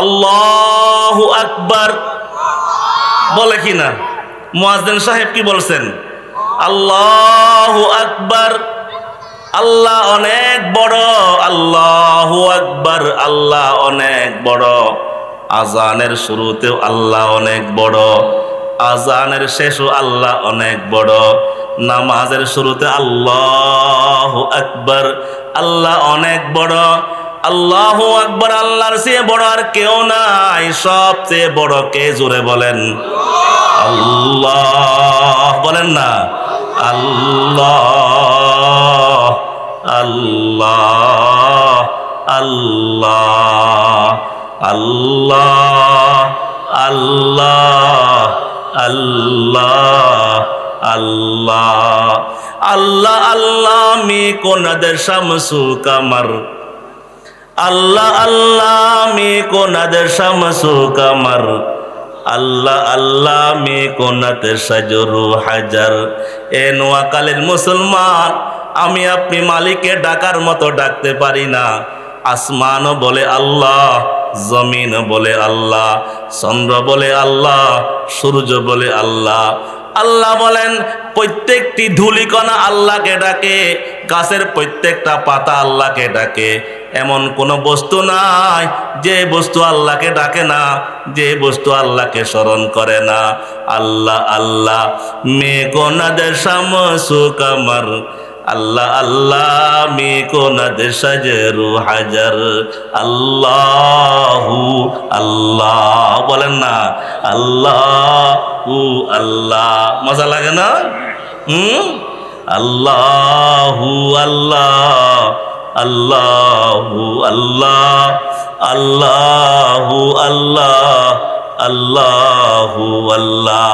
আল্লাহ আকবার। বলে কি না মুয়াজ্জিন সাহেব কি বলছেন? আল্লাহ আকবার। আল্লাহ অনেক বড়। আল্লাহ আকবার। আল্লাহ অনেক বড়। আজানের শুরুতেও আল্লাহ অনেক বড়। আজানের শেষও আল্লাহ অনেক বড়। নামাজের শুরুতে আল্লাহ আকবার। আল্লাহ অনেক বড়। আল্লাহ আকবার, আল্লাহর চেয়ে বড় আর কেউ নাই। সবচেয়ে বড় কে জোরে বলেন? আল্লাহ। বলেন না। আল্লাহ। আল্লাহ। আল্লাহ। আল্লাহ। আল্লাহ। আল্লাহ। আল্লাহ। আল্লাহ আল্লাহ মে কোনাদের শামসু কামার আল্লাহ আল্লাহ মে কোনাদের শামসু কামার আল্লাহ আল্লাহ মে কোনাতে সাজরু হাজার। এ নোয়াকালের মুসলমান, আমি আপনি মালিকে ডাকার মতো ডাকতে পারি না। আসমানও বলে আল্লাহ জমিন বলে আল্লাহ, চন্দ্র বলে আল্লাহ, সূর্য বলে আল্লাহ। আল্লাহ বলেন, প্রত্যেকটি ধুলিকণা আল্লাহকে ডাকে, গাছের প্রত্যেকটা পাতা আল্লাহকে ডাকে। এমন কোনো বস্তু নাই, যে বস্তু আল্লাহকে ডাকে না, যে বস্তু আল্লাহকে স্মরণ করে না। আল্লাহ আল্লাহ মে কোনাদের শামসু কামার আল্লাহ আল্লাহ মে কোনাদের সাজরু হাজার। আল্লাহু, আল্লাহ, বলেন না। আল্লাহু, আল্লাহ, মজা লাগে না? হুম? আল্লাহু, আল্লাহ আল্লাহু আল্লাহ আল্লাহু আল্লাহ আল্লাহু আল্লাহ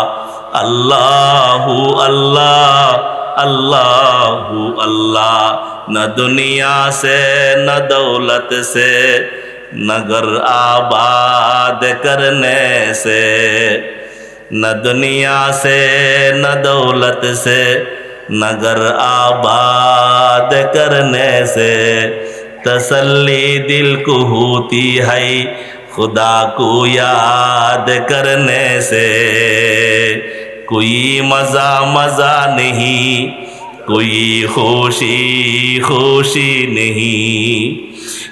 আল্লাহু আল্লাহ अल्लाहू अल्लाह न दुनिया से न दौलत से नगर आबाद करने से न दुनिया से न दौलत से نگر آباد کرنے سے تسلی دل کو ہوتی ہے، خدا کو یاد کرنے سے۔ کوئی مزہ مزہ نہیں، کوئی خوشی خوشی نہیں۔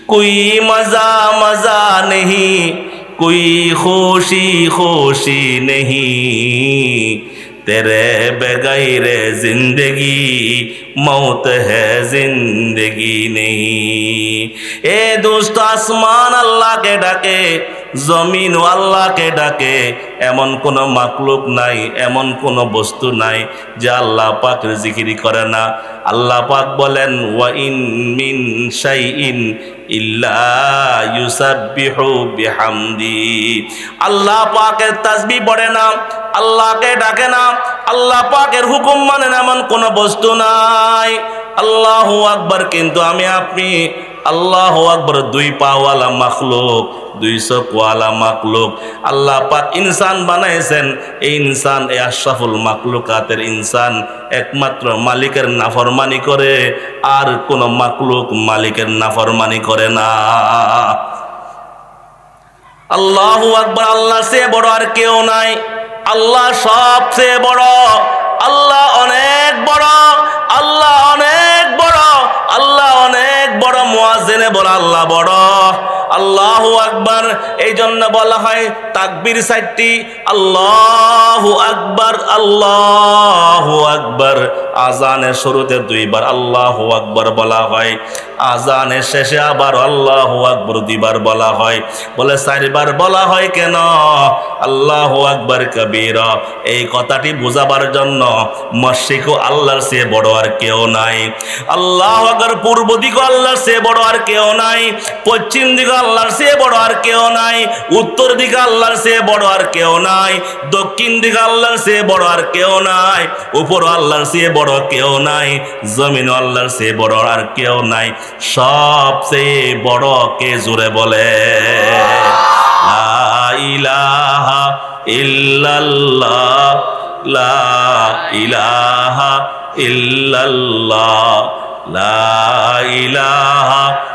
کوئی مزہ مزہ نہیں، کوئی خوشی خوشی نہیں۔ তেরে বেগাইরে জিন্দগি মৌত হে জিন্দগি নেই এ দুষ্ট আসমান আল্লাহকে ডাকে জমিন আল্লাহকে ডাকে এমন কোনো মাকলুক নাই এমন কোনো বস্তু নাই যে আল্লাহ পাক জিকিরি করে না আল্লাহ পাক বলেন ওয়াইন মিন শাইইন ইল্লা বিহামদি আল্লাহ পাকের তাজবি পড়ে না আল্লাহকে ডাকে না, আল্লাহ পাকের হুকুম মানে না এমন কোনো বস্তু নাই। আল্লাহু আকবার, কিন্তু আমি আপনি আল্লাহ আকবর দুই পাওয়ালা মাখলুক, দুই চোখওয়ালা মাকলুক আল্লাহ পাক ইনসান বানাইছেন, এই ইনসান এই আশরাফুল মাকলুকাতের ইনসান একমাত্র মালিকের নাফরমানি করে, আর কোন মাকলুক মালিকের নাফরমানি করে না। আল্লাহ আকবর আল্লাহ সে বড় আর কেউ নাই। আল্লাহ সবচেয়ে বড়, আল্লাহ অনেক বড়, আল্লাহ অনেক বড়, আল্লাহ অনেক বড় মোয়াজেনে বড় আল্লাহ বড়। আল্লাহু আকবার এই জন্য বলা হয় তাকবির সাইটটি আল্লাহ আকবার, আল্লাহু আকবার। আজানের শুরুতে দুইবার আল্লাহ আকবার বলা হয় আজানের শেষে আবার আল্লাহ আকবার দুইবার বলা হয়। বলে চারবার বলা হয় কেন? আল্লাহু আকবার কবির। এই কথাটি বোঝাবার জন্য মস্যিক আল্লাহর সে বড় আর কেউ নাই। আল্লাহ আকবার পূর্ব দিকে আল্লাহর সে বড় আর কেউ নাই। পশ্চিম দিকে আল্লাহর সে বড় আর কেউ নাই। উত্তর দিকে আল্লাহর সে বড় আর কেউ নাই। দক্ষিণ দিকে আল্লাহর সে বড় আর কেউ নাই। উপর আল্লাহর সে বড় কেউ নাই। জমিন আল্লাহর সে বড় আর কেউ নাই। সবচেয়ে বড় কে জুড়ে বলে? ইলাহা ইল্লাল্লাহ। লা ইলাহা ইল্লাল্লাহ। লা ইলাহা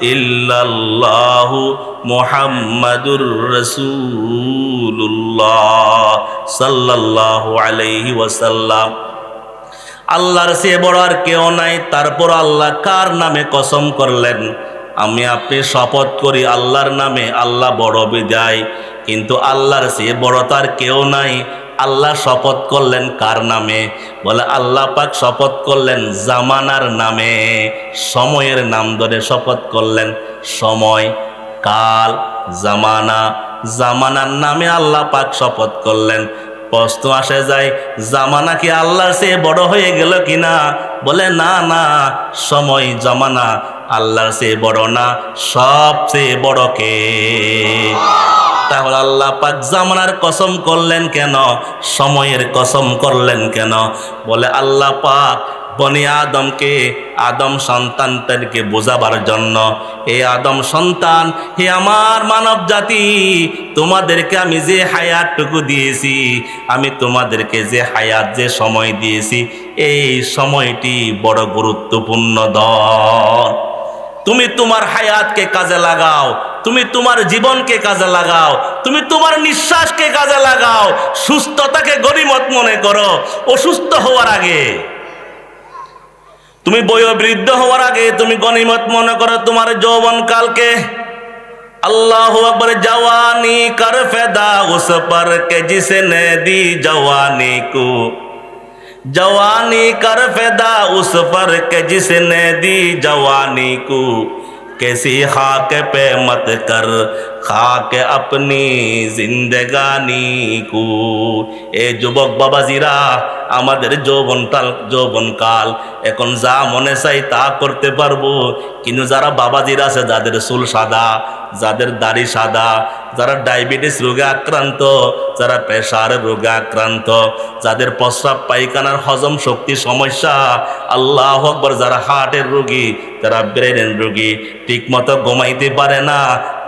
ইল্লাল্লাহু মুহাম্মাদুর রাসূলুল্লাহ সাল্লাল্লাহু আলাইহি ওয়াসাল্লাম। আল্লাহর সে বড় আর কেউ নাই, তারপর আল্লাহ কার নামে কসম করলেন? আমি আপনি শপথ করি আল্লাহর নামে, আল্লাহ বড় বিদায়। কিন্তু আল্লাহর সে বড় তার কেউ নাই আল্লাহ শপথ করলেন কার নামে? বলে আল্লাহ পাক শপথ করলেন জামানার নামে। সময়ের নাম ধরে শপথ করলেন সময়, কাল, জামানা। জামানার নামে আল্লাহ পাক শপথ করলেন। প্রশ্ন আসে যায়, জামানা কি আল্লাহর চেয়ে বড় হয়ে গেল কিনা? বলে না না, সময় জামানা আল্লাহর চেয়ে বড় না, সবচেয়ে বড় কে? তাহলে আল্লাহ পাক জামানার কসম করলেন কেন? সময়ের কসম করলেন কেন? বলে আল্লাহ পাক বনি আদমকে, আদম সন্তানদেরকে বোঝাবার জন্য হে আদম সন্তান, হে আমার মানব জাতি, তোমাদেরকে আমি যে হায়াতটুকু দিয়েছি, আমি তোমাদেরকে যে হায়াত, যে সময় দিয়েছি, এই সময়টি বড় গুরুত্বপূর্ণ দল তুমি তোমার হায়াতকে কাজে লাগাও তুমি তোমার জীবনকে কাজে লাগাও, তুমি তোমার নিঃশ্বাসকে কাজে লাগাও, সুস্থতাকে গরিমত মনে করো, অসুস্থ হওয়ার আগে। তুমি বয়োবৃদ্ধ হওয়ার আগে তুমি গনিমত মনে করো তোমার যৌবন কালকে আল্লাহ আকবর, জওয়ানি কর ফেদা, উস পর কে জিসে দি জওয়ানি কু। জওয়ানি কর ফেদা, উস পর কে জিসে নে দি জওয়ানি কো। कैसी खाक पे मत कर। খাক আপনি জিন্দেগানি কু। এ যুবক বাবাজিরা, আমাদের যৌবনকাল যৌবনকাল, এখন যা মনে চাই তা করতে পারব। কিন্তু যারা বাবাজিরা আছে, যাদের চুল সাদা, যাদের দাড়ি সাদা, যারা ডায়াবেটিস রোগে আক্রান্ত, যারা প্রেশার রোগে আক্রান্ত, যাদের প্রস্রাব পায়খানার হজম শক্তি সমস্যা, আল্লাহ আকবর, যারা হার্টের রোগী যারা ব্রেনের রোগী, ঠিকমতো ঘুমাইতে পারে না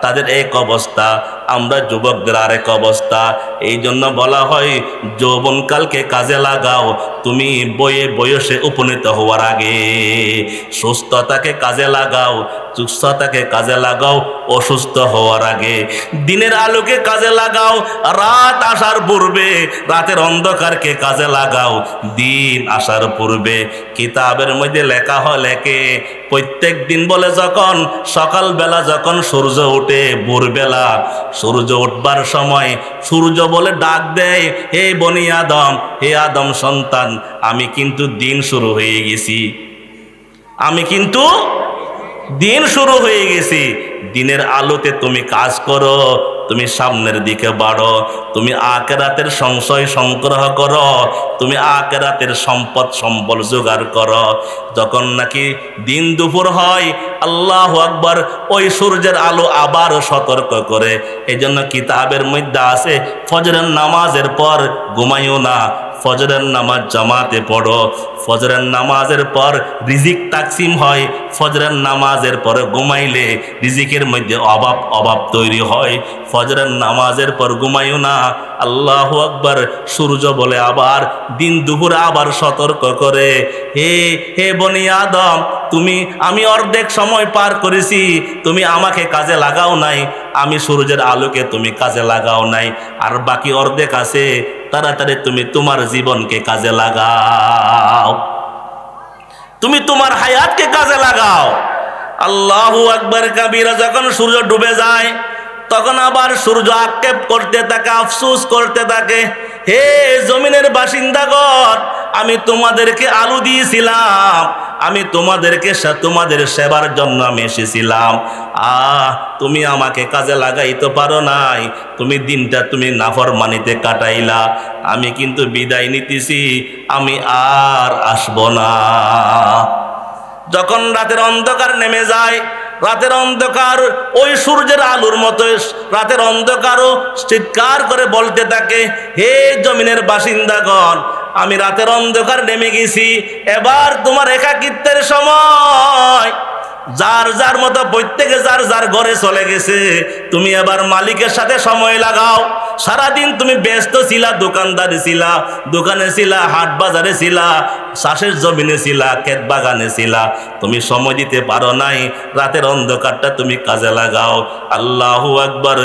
তাদের এক অবস্থা, আমরা যুবকদের আরেক অবস্থা। এই জন্য বলা হয়, যৌবনকালকে কাজে লাগাও, তুমি বয়ে বয়সে উপনীত হওয়ার আগে। সুস্থতাকে কাজে লাগাও সুস্থতাকে কাজে লাগাও, অসুস্থ হওয়ার আগে। দিনের আলোকে কাজে লাগাও, রাত আসার পূর্বে, রাতের অন্ধকারকে কাজে লাগাও, দিন আসার পূর্বে। কিতাবের মধ্যে লেখা হয়, লেখে, প্রত্যেক দিন বলে যখন, সকালবেলা যখন সূর্য ওঠে, ভোরবেলা সূর্য উঠবার সময়, সূর্য বলে ডাক দেয়, হে বনি আদম, হে আদম সন্তান, আমি কিন্তু দিন শুরু হয়ে গেছি। আমি কিন্তু দিন শুরু হয়ে গেছি। দিনের আলোতে তুমি কাজ করো, তুমি সামনের দিকে বাড়ো, তুমি আকেরাতের সংশয় সংগ্রহ করো, তুমি আকেরাতের সম্পদ সম্বল জোগাড় করো। যখন নাকি দিন দুপুর হয়, আল্লাহ আকবর ওই সূর্যের আলো আবার সতর্ক করে। এই জন্য কিতাবের মধ্যে আছে, ফজরের নামাজের পর ঘুমাইও না ফজরের নামাজ জামাতে পড়ো। ফজরের নামাজের পর রিজিক তাকসিম হয়। ফজরের নামাজের পরে ঘুমাইলে রিজিকের মধ্যে অভাব অভাব তৈরি হয়। ফজরের নামাজের পর ঘুমাইও না। আল্লাহ আকবর, সূর্য বলে আবার, দিন দুপুরে আবার সতর্ক করে। হে হে বনি আদম, তুমি, আমি অর্ধেক সময় পার করেছি। তুমি আমাকে কাজে লাগাও নাই। আমি সূর্যের আলোকে তুমি কাজে লাগাও নাই, আর বাকি অর্ধেক আছে, তাড়াতাড়ি তুমি তোমার জীবনকে কাজে লাগাও। তুমি তোমার হায়াতকে কাজে লাগাও। আল্লাহু আকবর কাবিরা যখন সূর্য ডুবে যায়, তখন আবার সূর্য আক্ষেপ করতে থাকে, আফসুস করতে থাকে, হে জমিনের বাসিন্দাগণ আমি তোমাদেরকে আলু দিয়েছিলাম। আমি তোমাদেরকে তোমাদের সেবার জন্য আমি এসেছিলাম। আহ, তুমি আমাকে কাজে লাগাইতে পারো নাই। তুমি দিনটা তুমি নাফর মানিতে কাটাইলা। আমি কিন্তু বিদায় নিতেছি। আমি আর আসব না। যখন রাতের অন্ধকার নেমে যায়, রাতের অন্ধকার ওই সূর্যের আলোর মতো, রাতের অন্ধকারও চিৎকার করে বলতে থাকে, হে জমিনের বাসিন্দাগণ আমি রাতের অন্ধকার নেমে গেছি। এবার তোমার একাকিত্বের সময়। যার যার মতো প্রত্যেকে যার যার ঘরে চলে গেছে। তুমি এবার মালিকের সাথে সময় লাগাও। সারাদিন তুমি ব্যস্ত ছিলা, দোকানদারি ছিলা, দোকানে ছিলা, হাট বাজারে ছিলা চাষের জমিনে ছিলা, ক্ষেত বাগানে ছিলা। তুমি সময় দিতে পারো নাই। রাতের অন্ধকারটা তুমি কাজে লাগাও। আল্লাহু আকবার,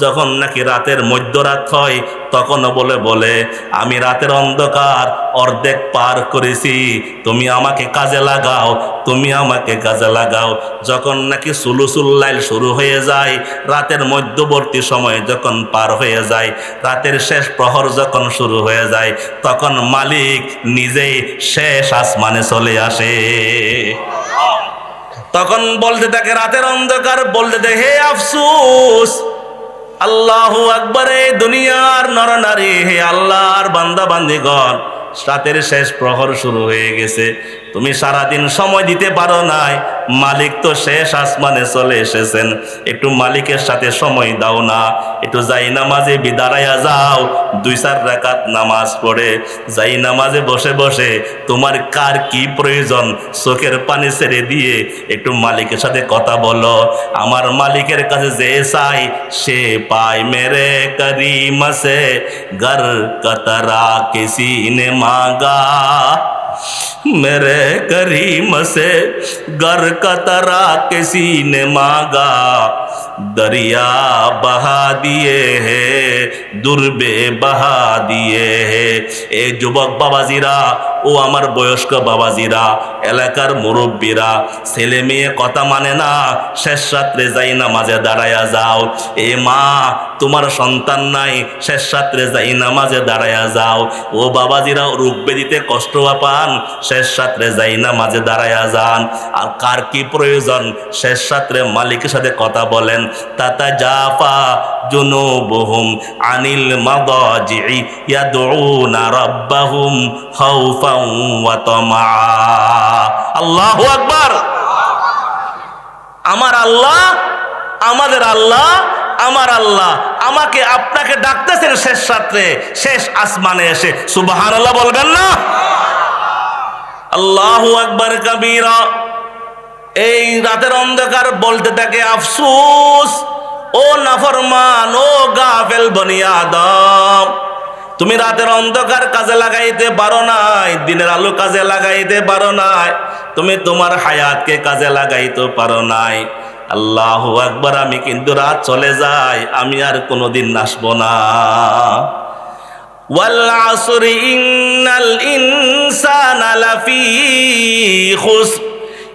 যখন নাকি রাতের মধ্যরাত হয় তখনও বলে বলে, আমি রাতের অন্ধকার অর্ধেক পার করেছি। তুমি আমাকে কাজে লাগাও, তুমি আমাকে কাজে লাগাও। যখন নাকি সুলুসুল্লাইল শুরু হয়ে যায়, রাতের মধ্যবর্তী সময় যখন পার হয়ে যায়, রাতের শেষ প্রহর যখন শুরু হয়ে যায়, তখন মালিক নিজেই শেষ আসমানে চলে আসে। তখন বলতে থাকে, রাতের অন্ধকার। বলতে থাকে, হে আফসুস আল্লাহু আকবরে দুনিয়ার নরনারী, হে আল্লাহর বান্দা বান্দিগণ, রাতের শেষ প্রহর শুরু হয়ে গেছে। তুমি সারাদিন সময় দিতে পারো নাই মালিক তো শেষ আসমানে চলে এসেছেন। একটু মালিকের সাথে সময় দাও না। একটু যাই নামাজে বিদারাইয়া যাও। দুই চার রাকাত নামাজ পড়ে। যাই নামাজে বসে বসে তোমার কার কি প্রয়োজন? চোখের পানি ছেড়ে দিয়ে একটু মালিকের সাথে কথা বলো। আমার মালিকের কাছে যে চাই, সে পায় মেরে করিম সে গর কতরা কিসি নে মাঙ্গা मेरे करीम से घर का तरा किसी ने मांगा दरिया बहा दिए है দুর্বে বাহা দিয়ে হে এ যুবক বাবাজিরা ও আমার বয়স্ক বাবাজিরা এলাকার মুরব্বীরা ছেলে মেয়ে কথা মানে না শেষ রাত্রে যাই না মাঝে দাঁড়ায়া যাও এ মা তোমার সন্তান নাই, শেষ রাত্রে যাই না মাঝে দাঁড়ায়া যাও। ও বাবাজিরা রোগ বেদিতে কষ্ট পান, শেষ রাত্রে যাই না মাঝে দাঁড়ায়া যান। আর কার কি প্রয়োজন? শেষ রাত্রে মালিকের সাথে কথা বলেন, তাতা জাফা জুনুবুহুম আনিল মাদাজি'i ইয়াদউনা রাব্বাহুম আল্লাহু আকবার! আমার আল্লাহ, আমাদের আল্লাহ আমার আল্লাহ আমাকে আপনাকে ডাকতেছেন শেষ রাত্রে, শেষ আসমানে এসে। সুবহানাল্লাহ বলবেন না? আল্লাহ আকবার কাবীরা। এই রাতের অন্ধকার বলতে থাকে, আফসুস, ও নাফরমান, ও গাফেল বনি আদম, তুমি রাতের অন্ধকার কাজে লাগাইতে পারো নাই, দিনের আলো কাজে লাগাইতে পারো নাই, তুমি তোমার হায়াতকে কাজে লাগাইতে পারো নাই। আল্লাহ একবার আমি কিন্তু রাত চলে যাই আমি আর কোনোদিন নাসবো না والعصر إن الإنسان لفي خسر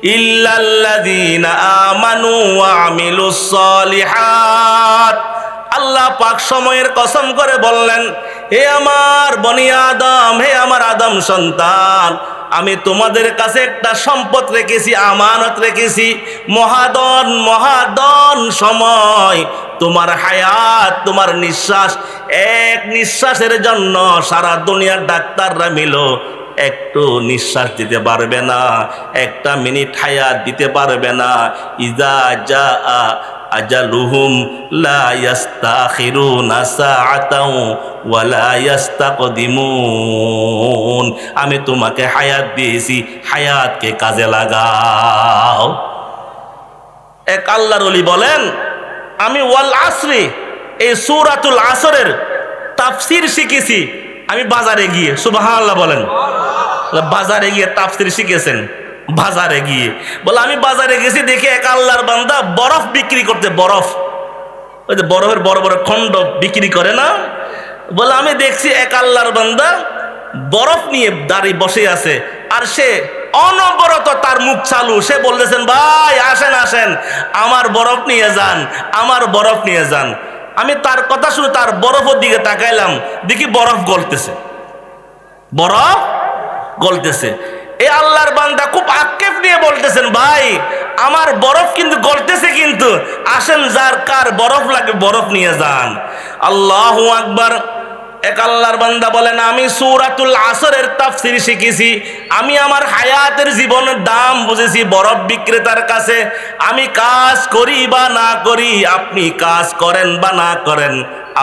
إلا الذين آمنوا وعملوا الصالحات আল্লাহ পাক সময়ের কসম করে বললেন হে আমার বনি আদম হে আমার আদম সন্তান আমি তোমাদের কাছে একটা সম্পদ রেখেছি, আমানত রেখেছি। মহাদন মহাদন সময়। তোমার হায়াত, তোমার নিঃশ্বাস, এক নিঃশ্বাসের জন্য সারা দুনিয়ার ডাক্তাররা মিলো, একটু নিঃশ্বাস দিতে পারবে না, একটা মিনিট হায়াত দিতে পারবে না। ইজা যা আজালুহুম লা ইয়াস্তাখিরুনা সাআতাও ওয়া লা ইয়াস্তাকদিমুন। আমি তোমাকে হায়াত দিয়েছি, হায়াতকে কাজে লাগাও। এক আল্লাহর বলেন, আমি ওয়াল আসরি, এই সূরাতুল আসরের তাফসীর শিখেছি। আমি বাজারে গিয়ে, সুবহানাল্লাহ বলেন, বাজারে গিয়ে তাফসীর শিখেছেন। বাজারে গিয়ে। বলে, আমি বাজারে গেছি, দেখি এক আল্লাহর বান্দা বরফ বিক্রি করতে, বরফ। ওই যে বরফের বড় বড় খণ্ড বিক্রি করে না? বলে, আমি দেখছি এক আল্লাহর বান্দা বরফ নিয়ে দাঁড়িয়ে বসে আছে, আর সে অনবরত তার মুখ চালু। সে বলতেছেন, ভাই, আসেন আসেন, আমার বরফ নিয়ে যান, আমার বরফ নিয়ে যান। আমি তার কথা শুনে তার বরফের দিকে তাকাইলাম, দেখি বরফ গলতেছে। বরফ গলতেছে। এই আল্লাহর বান্দা খুব আক্ষেপ নিয়ে বলতেছেন, ভাই, আমার বরফ কিন্তু গলতেছে কিন্তু। আসেন যার কার বরফ লাগে বরফ নিয়ে যান। আল্লাহ আকবার। এক আল্লাহর বান্দা বলেন, আমি সূরাতুল আসরের তাফসীর শিখেছি। আমি আমার হায়াতের জীবনের দাম বুঝেছি বরফ বিক্রেতার কাছে। আমি কাজ করি বা না করি, আপনি কাজ করেন বা না করেন,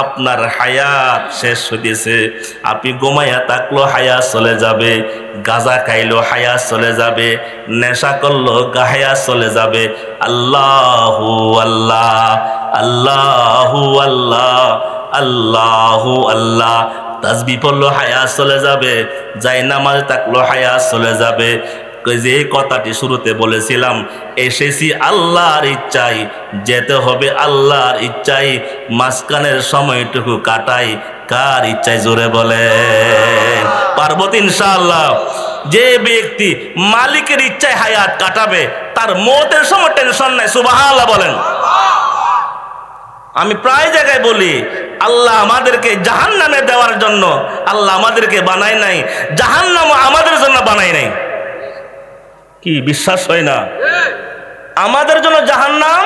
আপনার হায়াত শেষ হইতেছে আপনি ঘুমাইয়া থাকল হায়া চলে যাবে, গাজা খাইলো হায়াত চলে যাবে, নেশা করল হায়াত চলে যাবে। আল্লাহু আল্লাহ আল্লাহু আল্লাহ আল্লাহু আল্লাহ। তাসবি পড়ল হায়াত চলে যাবে। যাই নামাজ থাকল হায়াত চলে যাবে। যে কথাটি শুরুতে বলেছিলাম, এসেছি আল্লাহর ইচ্ছাই যেতে হবে আল্লাহর ইচ্ছাই মাঝখানের সময়টুকু কাটাই। কার ইচ্ছায়? জোরে বলে। পার্বত ইনশাআল্লাহ। যে ব্যক্তি মালিকের ইচ্ছায় হায়াত কাটাবে, তার মতের সময় টেনশন নাই সুবাহ বলেন। আমি প্রায় জায়গায় বলি, আল্লাহ আমাদেরকে জাহান নামে দেওয়ার জন্য, আল্লাহ আমাদেরকে বানায় নাই জাহান নাম আমাদের জন্য বানায় নাই। কি বিশ্বাস হয় না? আমাদের জন্য জাহান্নাম?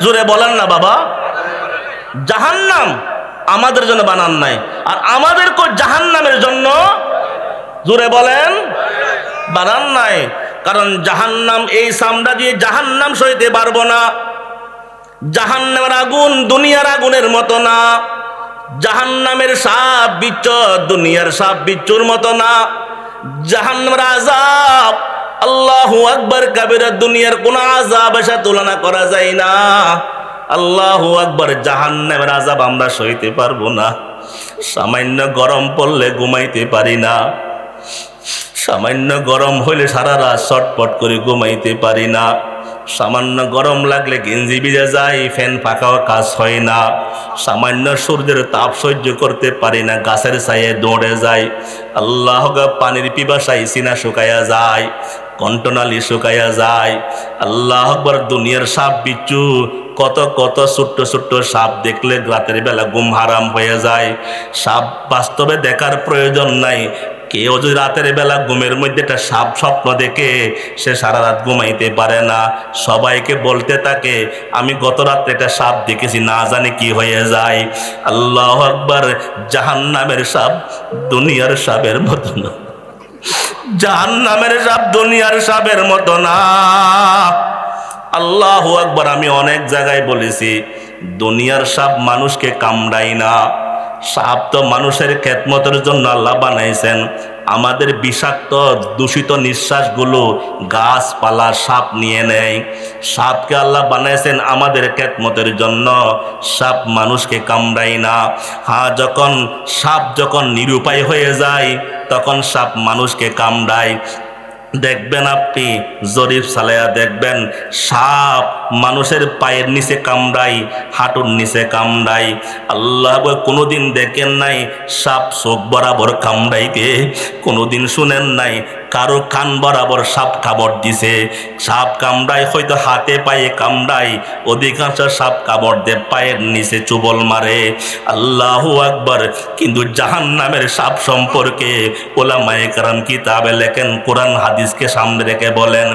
জোরে বলেন না বাবা। জাহান্নাম আমাদের জন্য বানান নাই। আর আমাদেরকে জাহান্নামের জন্য, জোরে বলেন, বানান নাই। কারণ জাহান্নাম, এই সামটা দিয়ে জাহান্নাম সইতে পারব না। জাহান্নামের আগুন দুনিয়ার আগুনের মতো না। জাহান্নামের সাপ বিচ্ছ দুনিয়ার সাপ বিচ্ছুর মতো না। জাহান্নামের আজাব আল্লাহু আকবার কাবিরা দুনিয়ার কোন আজাব এসে তুলনা করা যায় না। আল্লাহু আকবার জাহান্নামের আজাব আমরা সইতে পারব না। সামান্য গরম পড়লে ঘুমাইতে পারি না। সামান্য গরম হইলে সারা রাত ছটপট করে ঘুমাইতে পারি না। সামান্য গরম লাগলে গেঞ্জি ভিজে যায়, ফ্যান পাকাও কাজ হয় না। সামান্য সূর্যের তাপ সহ্য করতে পারি না, গাছের ছায়ে দৌড়ে যায় আল্লাহ পানির পিপাসায় সিনা শুকায়া যায়, কণ্ঠনালী শুকায়া যায়। আল্লাহ আকবর, দুনিয়ার সাপ বিচ্ছু, কত কত ছোট্ট ছোট্ট সাপ দেখলে রাতের বেলা ঘুম হারাম হয়ে যায়। সাপ বাস্তবে দেখার প্রয়োজন নাই কেউ যদি রাতের বেলা ঘুমের মধ্যে একটা সাপ স্বপ্ন দেখে সে সারা রাত ঘুমাইতে পারে না? সবাইকে বলতে থাকে, আমি গত রাত্রে একটা সাপ দেখেছি, না জানি কি হয়ে যায়। আল্লাহ আকবার জাহান নামের সাপ দুনিয়ার সাপের মতো না। জাহান নামের সাপ দুনিয়ার সাপের মতো না। আল্লাহ আকবার, আমি অনেক জায়গায় বলেছি, দুনিয়ার সাপ মানুষকে কামড়াই না। সাপ তো মানুষের খেতমতের জন্য আল্লাহ বানাইছেন। আমাদের বিষাক্ত, দূষিত নিঃশ্বাসগুলো গাছপালা, সাপ নিয়ে নেয়। সাপকে আল্লাহ বানাইছেন আমাদের খেতমতের জন্য। সাপ মানুষকে কামড়ায় না। হ্যাঁ যখন সাপ যখন নিরুপায় হয়ে যায়, তখন সাপ মানুষকে কামড়ায়। দেখবেন আপনি জরিফ সালায়া দেখবেন, সাপ মানুষের পায়ের নিচে কামড়াই হাঁটুর নিচে কামড়াই আল্লাহ কোনোদিন দেখেন নাই সাপ চোখ বরাবর কামড়াইতে, কোনোদিন শুনেন নাই কারও কান বরাবর সাপ কামড় দিছে। সাপ কামড়ায় হয়তো হাতে পায়ে কামড়ায়, অধিকাংশ সাপ কামড় দে পায়ের নিচে চুবল মারে। আল্লাহ আকবর। কিন্তু জাহান নামের সাপ সম্পর্কে ওলামায়ে কারাম কিতাবে লেখেন, কোরআন হাদিসকে সামনে রেখে বলেন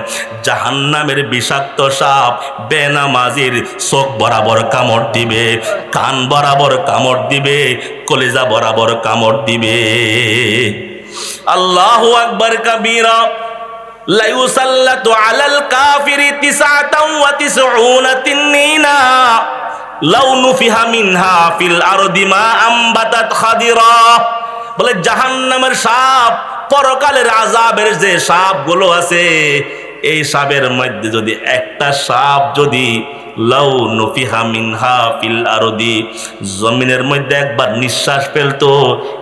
জাহান নামের বিষাক্ত সাপ বেনামাজির চোখ বরাবর কামড় দিবে, কান বরাবর কামড় দিবে, কলেজা বরাবর কামড় দিবে। আল্লাহ আকবর কবিরা, লাইউসাল্লাতু আলাল কাফিরি তিসাতাও ওয়া তিসউনা তিন্নিনা, লাউ নুফিহা মিনহা ফিল আরদি মা আমবাতাত খাদিরা। বলে জাহান্নামের সাপ, পরকালের আযাবের যে সাপগুলো আছে, এই সাপের মধ্যে যদি একটা সাপ যদি লাউ নফিহা মিনহা ফিল আরদি। জমিনের মধ্যে একবার নিঃশ্বাস ফেলতো।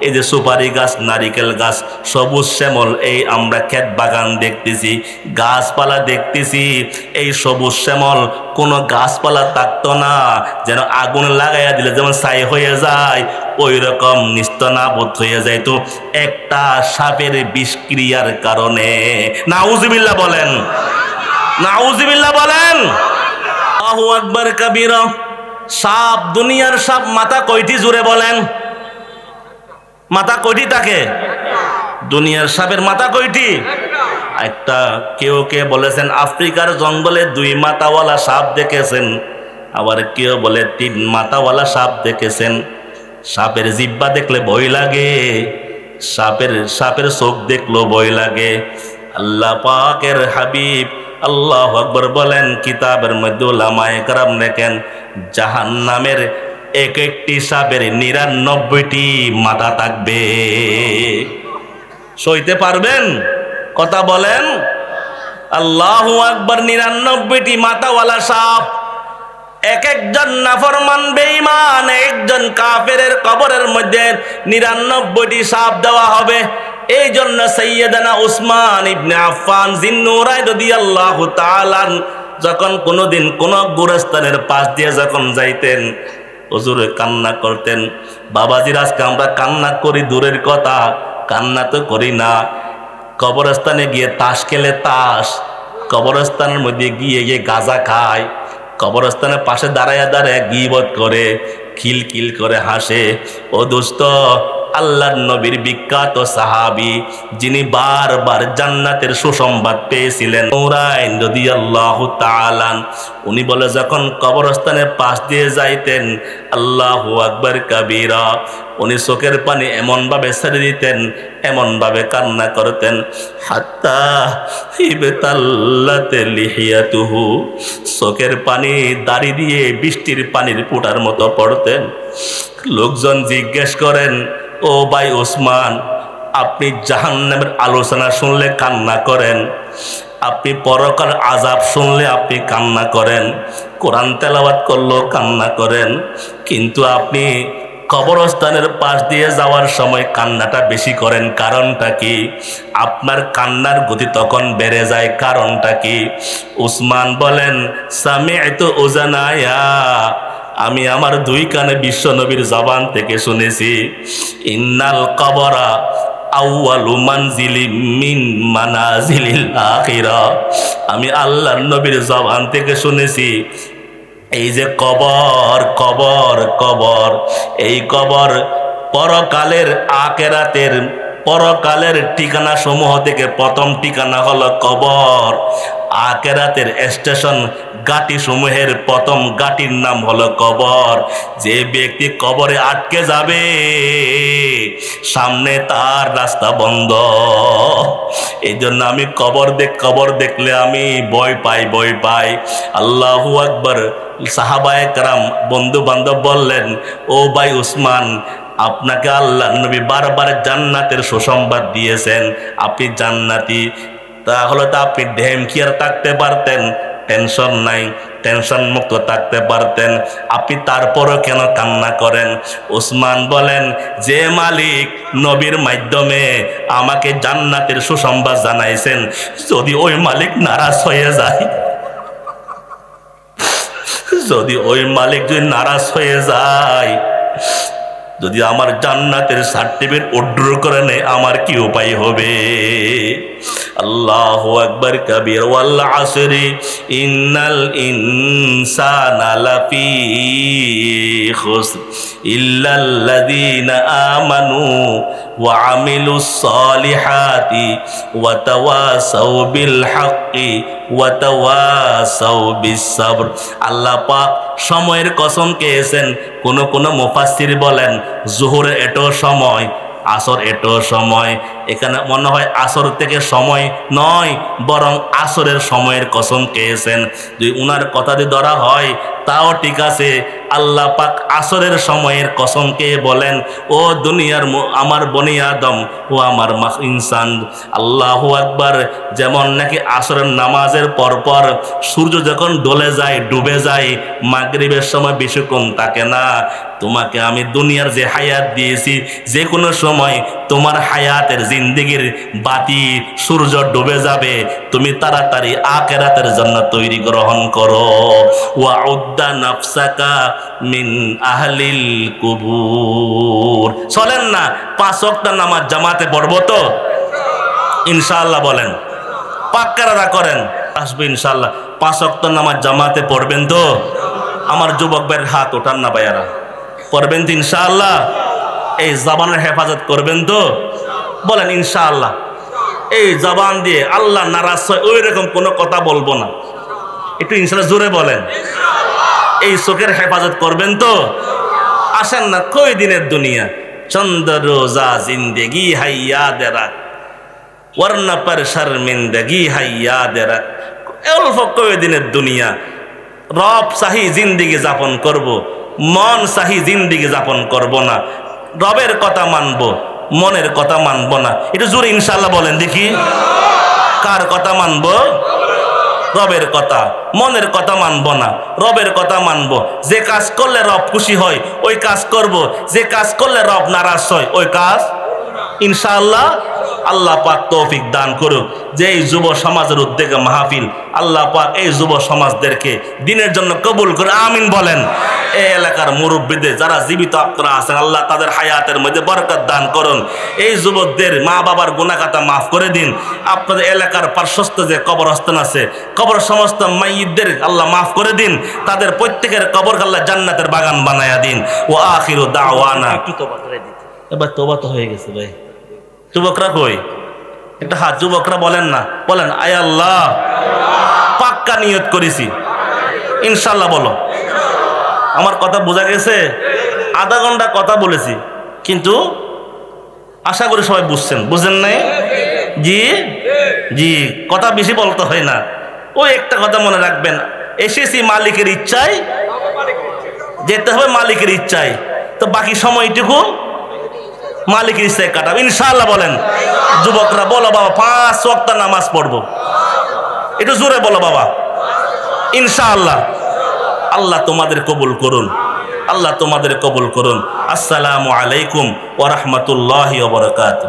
এই যে সুপারি গাছ, নারিকেল গাছ, সবুজ শ্যামল, এই আমরা ক্ষেত বাগান দেখতেছি, গাছপালা দেখতেছি। এই সবুজ শ্যামল, কোনো গাছপালা থাকতো না। যেন আগুন লাগাইয়া দিলে যেমন ছাই হয়ে যায় ওই রকম নিস্তনাবোধ হয়ে যায় তো একটা সাপের বিষক্রিয়ার কারণে। নাউজিবিল্লা বলেন। নাউজিবিল্লা বলেন। আহু আকবর কবির। সাপ, দুনিয়ার সাপ মাথা কয়টি জুড়ে বলেন? মাথা কয়টি থাকে দুনিয়ার সাপের মাথা কয়টি? একটা, কেউ কে বলেছেন, আফ্রিকার জঙ্গলে দুই মাথাওয়ালা সাপ দেখেছেন। আবার কেউ বলে, তিন মাথাওয়ালা সাপ দেখেছেন। সাপের জিব্বা দেখলে ভয় লাগে। সাপের সাপের চোখ দেখল ভয় লাগে। আল্লাহ পাকের হাবিব আল্লাহ আকবর বলেন, কিতাবের মধ্যে ওলামায়ে কারাম দেখেন, জাহান্নামের এক একটি সাপের নিরানব্বইটি মাথা থাকবে। সইতে পারবেন? কথা বলেন। আল্লাহ আকবর নিরানব্বইটি মাথাওয়ালা সাপ এক একজন নাফরমান, বেঈমান, একজন কাফেরের কবরের মধ্যে নিরানব্বইটি সাপ দেওয়া হবে। এই জন্য সৈয়দানা উসমান ইবনে আফফান জিন্নুরাই রাদিয়াল্লাহু তাআলা যখন কোনোদিন কোন গুরস্থানের পাশ দিয়ে যখন যাইতেন, হুজুরে কান্না করতেন, বাবাজির আজকে আমরা কান্না করি, দূরের কথা, কান্না তো করি না। কবরস্থানে গিয়ে তাস খেলে তাস, কবরস্থানের মধ্যে গিয়ে গিয়ে গাঁজা খায়, কবরস্থানের পাশে দাঁড়ায় দাঁড়ায় গিবত করে খিল খিল করে হাসে, ও দোস্ত আল্লাহর নবীর বিখ্যাত সাহাবি, যিনি বারবার জান্নাতের সুসংবাদ পেয়েছিলেন। নূরাইন রাদিয়াল্লাহু তাআলা, উনি বলে, যখন কবরস্থানের পাশ দিয়ে যাইতেন, আল্লাহু আকবার কাবীরা, উনি চোখের পানি এমনভাবে ছেড়ে দিতেন, এমনভাবে কান্না করতেন। হাত্তা ইবতাল্লাতে লিহিয়াতুহু, চোখের পানি দাড়ি দিয়ে বৃষ্টির পানির ফুটার মতো পড়তেন। লোকজন জিজ্ঞেস করেন ও ভাই ওসমান, আপনি জাহান্নামের আলোচনা শুনলে কান্না করেন। আপনি পরকার আজাব শুনলে আপনি কান্না করেন। কোরআন তেলাওয়াত করলেও কান্না করেন। কিন্তু আপনি কবরস্থানের পাশ দিয়ে যাওয়ার সময় কান্নাটা বেশি করেন। কারণটা কি? আপনার কান্নার গতি তখন বেড়ে যায়। কারণটা কি? উসমান বলেন সামি এত ওজানায়া আমি আমার দুই কানে বিশ্ব নবীর জবান থেকে শুনেছি, ইন্নাল কবরা আমি আল্লাহর নবীর জবান থেকে শুনেছি, এই যে কবর কবর কবর, এই কবর পরকালের আকেরাতের পরকালের ঠিকানা সমূহ থেকে প্রথম ঠিকানা হলো কবর। আকেরাতের স্টেশন গাটি সমূহের প্রথম গাটির নাম হলো কবর। যে ব্যক্তি কবরে আটকে যাবে, সামনে তার রাস্তা বন্ধ। এই জন্য আমি কবর দেখ, কবর দেখলে আমি ভয় পাই ভয় পাই। আল্লাহু আকবর সাহাবায়ে কারাম বন্ধু বান্ধব বললেন, ও ভাই উসমান আপনাকে আল্লাহ নবী বারবার জান্নাতের সুসংবাদ দিয়েছেন। আপনি জান্নাতি। তাহলে তো আপনি ঢেম কি আর থাকতে পারতেন? টেনশন নাই, টেনশন মুক্ত থাকতে পারতেন। আপনি তারপরও কেন কান্না করেন? ওসমান বলেন, যে মালিক নবীর মাধ্যমে আমাকে জান্নাতের সুসংবাদ জানাইছেন, যদি ওই মালিক নারাজ হয়ে যায়, যদি ওই মালিক যদি নারাজ হয়ে যায় যদি আমার জান্নাতের সার্টিফিকেট অর্ডার করে নেয় আমার কি উপায় হবে? আল্লাহ আকবার কবির, ওয়াল আসরি ইন্নাল ইনসানা লাফি খুসর ইল্লাল্লাযীনা আমানু বিল হাক্কি ওয়া তাওয়াসাউ বিস সাবর আল্লাহ পাক সময়ের কসম খেয়েছেন, কোন কোন মুফাসসির বলেন জোহরের এটো সময় আসর এটো সময়। এখানে মনে হয় আসর থেকে সময় নয়, বরং আসরের সময়ের কসম খেয়েছেন। যদি উনার কথা যদি ধরা হয়, তাও ঠিক আছে। আল্লাহ পাক আসরের সময়ের কসম খেয়ে বলেন, ও দুনিয়ার আমার বনি আদম ও আমার ইনসান, আল্লাহ আকবার। যেমন নাকি আসরের নামাজের পরপর সূর্য যখন ডলে যায়, ডুবে যায়, মাগরিবের সময় বেশিক্ষণ থাকে না। তোমাকে আমি দুনিয়ার যে হায়াত দিয়েছি, যে কোনো সময় তোমার হায়াতের জিন্দিগির বাতি সূর্য ডুবে যাবে। তুমি তাড়াতাড়ি আকেরাতের জন্য তৈরি গ্রহণ করো। ওয়া উদ্দা মিন আহলিল কুবুর। চলেন না, পাঁচ ওয়াক্ত নামাজ জামাতে পড়ব তো? ইনশাআল্লাহ বলেন। পাক্কারা করেন। আসবে ইনশাআল্লাহ। পাঁচ ওয়াক্ত নামাজ জামাতে পড়বেন তো? আমার যুবক ভাইয়ের হাত ওঠান না ভাইয়ারা। পড়বেন তো ইনশাআল্লাহ। এই জবানের হেফাজত করবেন তো? বলেন ইনশাআল্লাহ। এই জবান দিয়ে আল্লাহ নারাজ হয় ওই রকম কোনো কথা বলব না। একটু ইনশাল্লাহ জোরে বলেন। এই চোখের হেফাজত করবেন তো? আসেন না, কই দিনের দুনিয়া? চন্দ্র, রোজা, জিন্দেগি, হাইয়া দেরা ওয়ার্না পর শর্মিন্দগি হাইয়া দেরা অল্প কই দিনের দুনিয়া। রব, সাহি, জিন্দিগি যাপন করব। মন সাহি জিন্দিগি যাপন করব না। রবের কথা মানব, মনের কথা মানব না। এটা জোরে ইনশাল্লাহ বলেন দেখি। কার কথা মানব? রবের কথা। মনের কথা মানব না, রবের কথা মানব। যে কাজ করলে রব খুশি হয়, ওই কাজ করব। যে কাজ করলে রব নারাজ হয়, ওই কাজ ইনশাআল্লাহ আল্লাহ পাক তৌফিক দান করুক। যে এই যুব সমাজের উদ্যোগে মাহফিল, আল্লাহ পাক এই যুব সমাজদেরকে দিনের জন্য কবুল করে, আমিন বলেন। এই এলাকার মুরব্বীদের যারা জীবিত আপনারা আছেন, আল্লাহ তাদের হায়াতের মধ্যে বরকত দান করুন। এই যুবকদের মা বাবার গুণাকাতা মাফ করে দিন। আপনাদের এলাকার পার্শ্বস্থ যে কবরস্থান আছে, কবর সমস্ত মাইয়িদদের আল্লাহ মাফ করে দিন। তাদের প্রত্যেকের কবর আল্লাহ জান্নাতের বাগান বানায়া দিন। ও আখিরু দাওয়ানা। এবার তো হয়ে গেছে ভাই। যুবকরা কই? একটা হাত, যুবকরা বলেন না। বলেন, আয় আল্লাহ, পাক্কা নিয়ত করেছি। ইনশাল্লাহ বলো। আমার কথা বোঝা গেছে? আধা ঘণ্টা কথা বলেছি। কিন্তু আশা করি সবাই বুঝছেন। বুঝেন নাই? জি? জি, কথা বেশি বলতে হয় না। ওই একটা কথা মনে রাখবেন। এসেছি মালিকের ইচ্ছায়, যেতে হবে মালিকের ইচ্ছায়। তো বাকি সময়টুকু মালিকের ইসে কাটাবো। ইনশাল্লাহ বলেন, যুবকরা, বলো বাবা, পাঁচ ওয়াক্ত নামাজ পড়ব। একটু জোরে বলো বাবা। ইনশাআল্লাহ। আল্লাহ তোমাদের কবুল করুন। আল্লাহ তোমাদের কবুল করুন। আসসালামু আলাইকুম ওরহমতুল্লাহ বরকাত